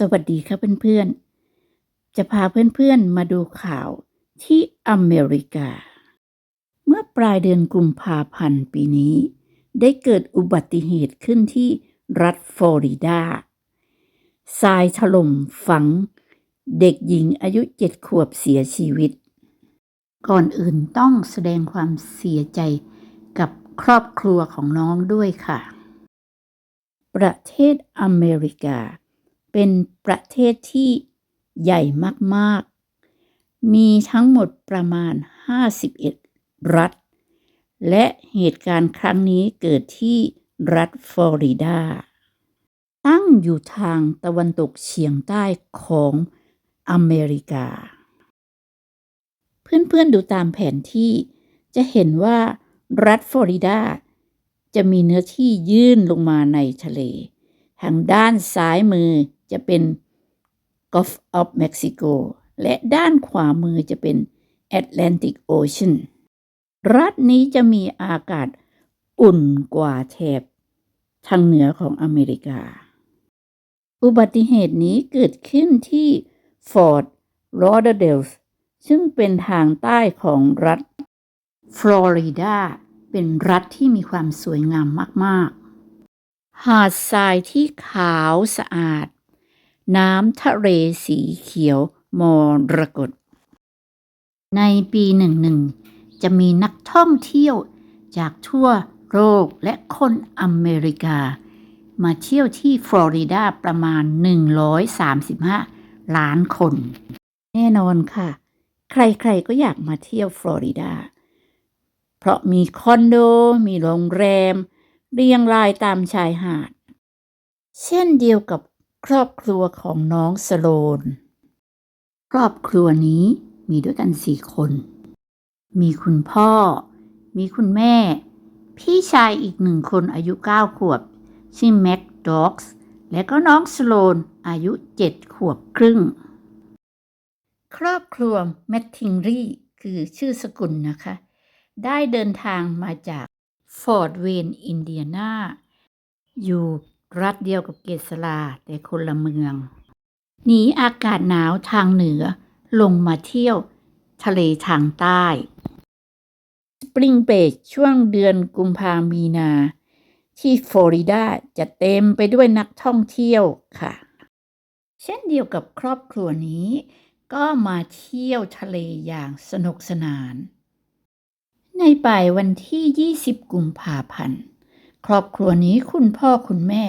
สวัสดีครับเพื่อนๆ จะพาเพื่อนๆมาดูข่าวที่อเมริกา เมื่อปลายเดือนกุมภาพันธ์ปีนี้ ได้เกิดอุบัติเหตุขึ้นที่รัฐฟลอริดาทรายถล่มฝัง เด็กหญิงอายุเจ็ดขวบเสียชีวิต ก่อนอื่นต้องแสดงความเสียใจกับครอบครัวของน้องด้วยค่ะ ประเทศอเมริกา เป็นประเทศที่ใหญ่มากๆ มีทั้งหมดประมาณ 51 รัฐ และเหตุการณ์ครั้งนี้เกิดที่รัฐฟลอริดา ตั้งอยู่ทางตะวันตกเฉียงใต้ของอเมริกา เพื่อนๆดูตามแผนที่จะเห็นว่ารัฐฟลอริดา จะมีเนื้อที่ยื่นลงมาในทะเล ทางด้านซ้ายมือ จะเป็น Gulf of Mexico และด้านขวามือจะเป็น Atlantic Ocean รัฐนี้จะมีอากาศอุ่นกว่าแถบทางเหนือของอเมริกา อุบัติเหตุนี้เกิดขึ้นที่ Fort Lauderdale ซึ่งเป็นทางใต้ของรัฐฟลอริดาเป็นรัฐที่มีความสวยงามมาก ๆ หาดทรายที่ขาวสะอาด น้ำทะเลสีเขียวมรกตในปีหนึ่งหนึ่งจะมีนักท่องเที่ยวจากทั่วโลกและคนอเมริกา มาเที่ยวที่ฟลอริดาประมาณ 135 ล้านคน แน่นอนค่ะ ใครๆก็อยากมาเที่ยวฟลอริดา เพราะมีคอนโด มีโรงแรม เรียงรายตามชายหาด เช่นเดียวกับ ครอบครัวของน้องสโลน ครอบครัวนี้มีด้วยกันสี่คน มีคุณพ่อ มีคุณแม่ พี่ชายอีกหนึ่งคนอายุเก้าขวบ ชื่อแม็กด็อกส์และก็น้องสโลนอายุเจ็ดขวบครึ่ง ครอบครัวแมททิงรีคือชื่อสกุลนะคะ ได้เดินทางมาจากฟอร์ดเวนอินเดียนาอยู่ รัฐเดียวกับเกษราแต่คนละเมือง หนีอากาศหนาวทางเหนือลงมาเที่ยว ทะเลทางใต้สปริงเบรกช่วงเดือนกุมภามีนา ที่ฟลอริดาจะเต็มไปด้วยนักท่องเที่ยวค่ะ เช่นเดียวกับครอบครัวนี้ ก็มาเที่ยวทะเลอย่างสนุกสนาน ในบ่ายวันที่ 20 กุมภาพันธ์ครอบครัวนี้คุณพ่อคุณแม่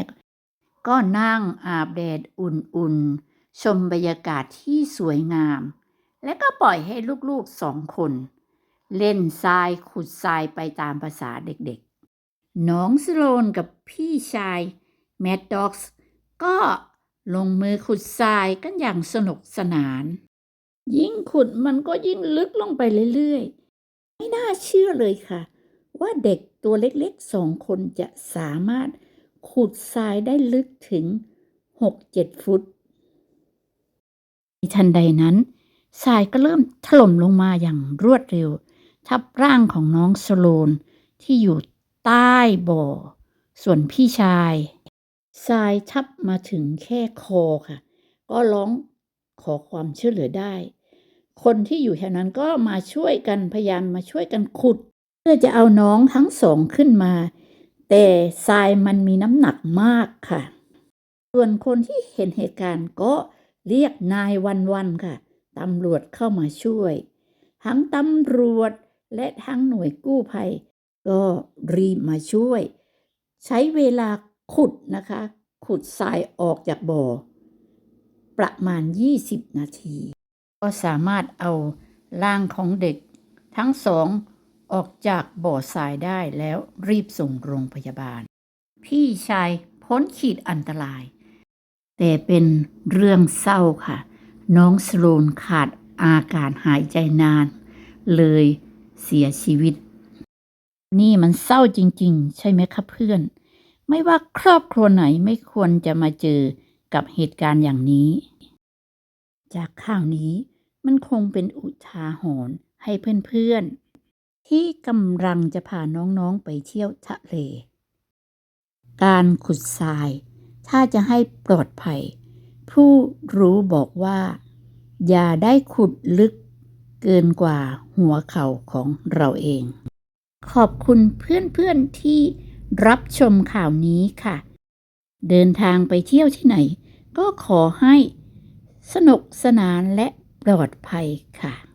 ก็นั่งอาบแดดอุ่นๆ ชมบรรยากาศที่สวยงาม และก็ปล่อยให้ลูกๆสองคน เล่นทรายขุดทรายไปตามภาษาเด็กๆ น้องสโลนกับพี่ชายแมดด็อกส์ก็ลงมือขุดทรายกันอย่างสนุกสนาน ยิ่งขุดมันก็ยิ่งลึกลงไปเรื่อยๆ ไม่น่าเชื่อเลยค่ะ ว่าเด็กตัวเล็กๆสองคนจะสามารถ ขุดทรายได้ลึกถึง6-7ฟุตในทันใดนั้นทรายก็เริ่มถล่มลงมาอย่างรวดเร็ว ทับร่างของน้องสโลนที่อยู่ใต้บ่อ ส่วนพี่ชายทรายทับมาถึงแค่คอค่ะ ก็ร้องขอความช่วยเหลือได้ คนที่อยู่แถวนั้นก็มาช่วยกันพยายามมาช่วยกันขุด เพื่อจะเอาน้องทั้งสองขึ้นมา แต่ทรายมันมีน้ำหนักมากค่ะ ส่วนคนที่เห็นเหตุการณ์ก็เรียกนายวันวันค่ะตำรวจเข้ามาช่วย ทั้งตำรวจและทั้งหน่วยกู้ภัย ก็รีบมาช่วย ใช้เวลาขุดนะคะ ขุดทรายออกจากบ่อ ประมาณ 20 นาที ก็สามารถเอาร่างของเด็กทั้งสอง ออกจากบ่อทรายได้แล้วรีบส่งโรงพยาบาล พี่ชายพ้นขีดอันตราย แต่เป็นเรื่องเศร้าค่ะ น้องสโลนขาดอากาศหายใจนาน เลยเสียชีวิต นี่มันเศร้าจริง ๆ ใช่ไหมครับเพื่อน ไม่ว่าครอบครัวไหนไม่ควรจะมาเจอกับเหตุการณ์อย่างนี้ จากข่าวนี้มันคงเป็นอุทาหรณ์ให้เพื่อนๆ ที่กำลังจะพาน้องๆไปเที่ยวทะเล การขุดทราย ถ้าจะให้ปลอดภัย ผู้รู้บอกว่า อย่าได้ขุดลึกเกินกว่าหัวเข่าของเราเอง ขอบคุณเพื่อนๆที่รับชมข่าวนี้ค่ะ เดินทางไปเที่ยวที่ไหน ก็ขอให้สนุกสนานและปลอดภัยค่ะ